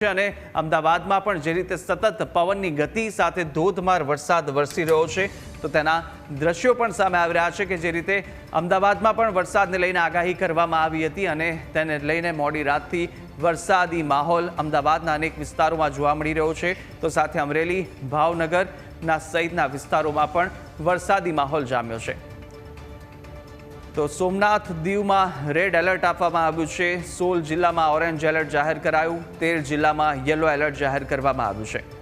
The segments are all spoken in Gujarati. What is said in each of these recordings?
અને અમદાવાદમાં પણ જે રીતે સતત પવનની ગતિ સાથે ધોધમાર વરસાદ વરસી રહ્યો છે, તો તેના દ્રશ્યો પણ સામે આવી રહ્યા છે કે જે રીતે અમદાવાદમાં પણ વરસાદને લઈને આગાહી કરવામાં આવી હતી અને તેને લઈને મોડી રાતથી વરસાદી માહોલ અમદાવાદના અનેક વિસ્તારોમાં જોવા મળી રહ્યો છે. તો સાથે અમરેલી, ભાવનગરના સહિતના વિસ્તારોમાં પણ વરસાદી માહોલ જામ્યો છે. તો સોમનાથ દીવમાં રેડ એલર્ટ આપવામાં આવ્યું છે. સોળ જિલ્લામાં ઓરેન્જ એલર્ટ જાહેર કરાયું. તેર જિલ્લામાં યલો એલર્ટ જાહેર કરવામાં આવ્યું છે.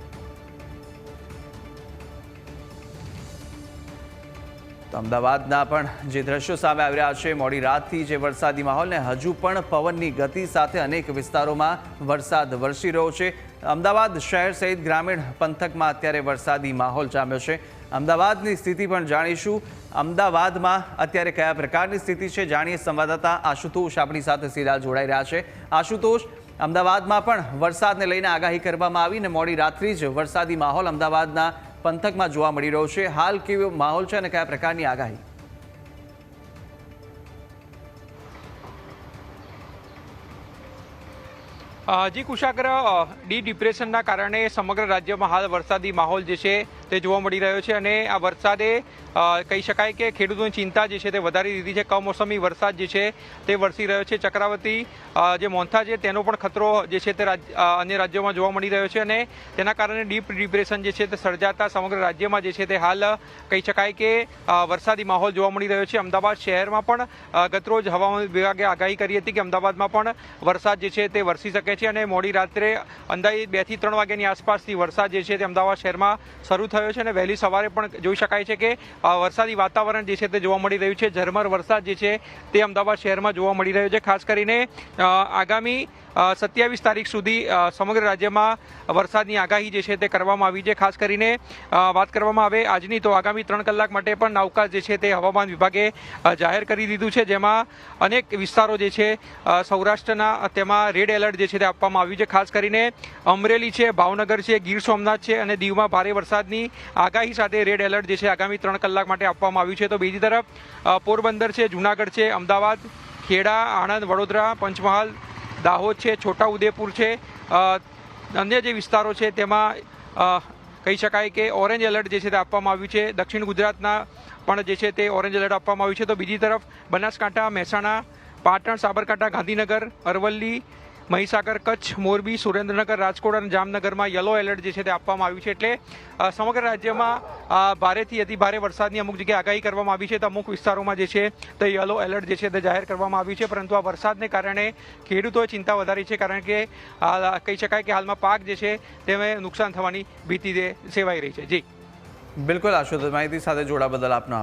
અમદાવાદના પણ જે દ્રશ્યો સામે આવી રહ્યા છે, મોડી રાતથી જે વરસાદી માહોલને હજુ પણ પવનની ગતિ સાથે અનેક વિસ્તારોમાં વરસાદ વરસી રહ્યો છે. અમદાવાદ શહેર સહિત ગ્રામીણ પંથકમાં અત્યારે વરસાદી માહોલ જામ્યો છે. અમદાવાદની સ્થિતિ પણ જાણીશું. અમદાવાદમાં અત્યારે કયા પ્રકારની સ્થિતિ છે, જાણીએ સંવાદદાતા આશુતોષ આપણી સાથે સીધા જોડાઈ રહ્યા છે. આશુતોષ, અમદાવાદમાં પણ વરસાદને લઈને આગાહી કરવામાં આવી ને મોડી રાત્રિ જ વરસાદી માહોલ અમદાવાદના પંથકમાં જોવા મળી રહ્યો છે. હાલ કેવો માહોલ છે અને કયા પ્રકારની આગાહી? જી કુશાગ્ર ડી ડિપ્રેશનના કારણે સમગ્ર રાજ્યમાં હાલ વરસાદી માહોલ જે છે તે જોવા મળી રહ્યો છે અને આ વરસાદે કહી શકાય કે ખેડૂતોની ચિંતા જે છે તે વધારી દીધી છે. કમોસમી વરસાદ જે છે તે વરસી રહ્યો છે. ચક્રાવતી જે મોન્થા છે તેનો પણ ખતરો જે છે તે અન્ય રાજ્યોમાં જોવા મળી રહ્યો છે અને તેના કારણે ડીપ ડિપ્રેશન જે છે તે સર્જાતા સમગ્ર રાજ્યમાં જે છે તે હાલ, કહી શકાય કે વરસાદી માહોલ જોવા મળી રહ્યો છે. અમદાવાદ શહેરમાં પણ ગતરોજ હવામાન વિભાગે આગાહી કરી હતી કે અમદાવાદમાં પણ વરસાદ જે છે તે વરસી શકે છે અને મોડી રાત્રે અંદાજે બેથી ત્રણ વાગ્યાની આસપાસથી વરસાદ જે છે તે અમદાવાદ શહેરમાં શરૂ થયો છે અને વહેલી સવારે પણ જોઈ શકાય છે કે વરસાદી વાતાવરણ જે છે તે જોવા મળી રહ્યું છે. ઝરમર વરસાદ જે છે તે અમદાવાદ શહેરમાં જોવા મળી રહ્યો છે. ખાસ કરીને આગામી સત્યાવીસ તારીખ સુધી સમગ્ર રાજ્યમાં વરસાદની આગાહી જે છે તે કરવામાં આવી છે. ખાસ કરીને વાત કરવામાં આવે આજની તો આગામી ત્રણ કલાક માટે પણ નાવકાશ જે છે તે હવામાન વિભાગે જાહેર કરી દીધું છે. જેમાં અનેક વિસ્તારો જે છે સૌરાષ્ટ્રના, તેમાં રેડ એલર્ટ જે છે તે આપવામાં આવ્યું છે. ખાસ કરીને અમરેલી છે, ભાવનગર છે, ગીર સોમનાથ છે અને દીવમાં ભારે વરસાદની આગાહી સાથે રેડ એલર્ટ જે છે આગામી ત્રણ કલાક માટે આપવામાં આવ્યું છે. તો બીજી તરફ પોરબંદર છે, જુનાગઢ છે, અમદાવાદ, ખેડા, આણંદ, વડોદરા, પંચમહાલ, દાહોદ છે, છોટાઉદેપુર છે. અન્ય જે વિસ્તારો છે તેમાં કહી શકાય કે ઓરેન્જ એલર્ટ જે છે તે આપવામાં આવ્યું છે. દક્ષિણ ગુજરાતના પણ જે છે તે ઓરેન્જ એલર્ટ આપવામાં આવ્યું છે. તો બીજી તરફ, બનાસકાંઠા, મહેસાણા, પાટણ, સાબરકાંઠા, ગાંધીનગર, અરવલ્લી મહીસાગર કચ્છ, મોરબી, સુરેન્દ્રનગર, રાજકોટ અને જામનગરમાં યલો એલર્ટ જે છે તે આપવામાં આવ્યું છે. એટલે સમગ્ર રાજ્યમાં ભારેથી અતિ ભારે વરસાદની અમુક જગ્યાએ આગાહી કરવામાં આવી છે. તો અમુક વિસ્તારોમાં જે છે તે યલો એલર્ટ જે છે તે જાહેર કરવામાં આવ્યું છે. પરંતુ આ વરસાદને કારણે ખેડૂતોએ ચિંતા વધારી છે. કારણ કે કહી શકાય કે હાલમાં પાક જે છે તેમાં નુકસાન થવાની ભીતિ સેવાઈ રહી છે. જી. બિલકુલ, આશુતોષ માહિતી સાથે જોડા બદલ આપનો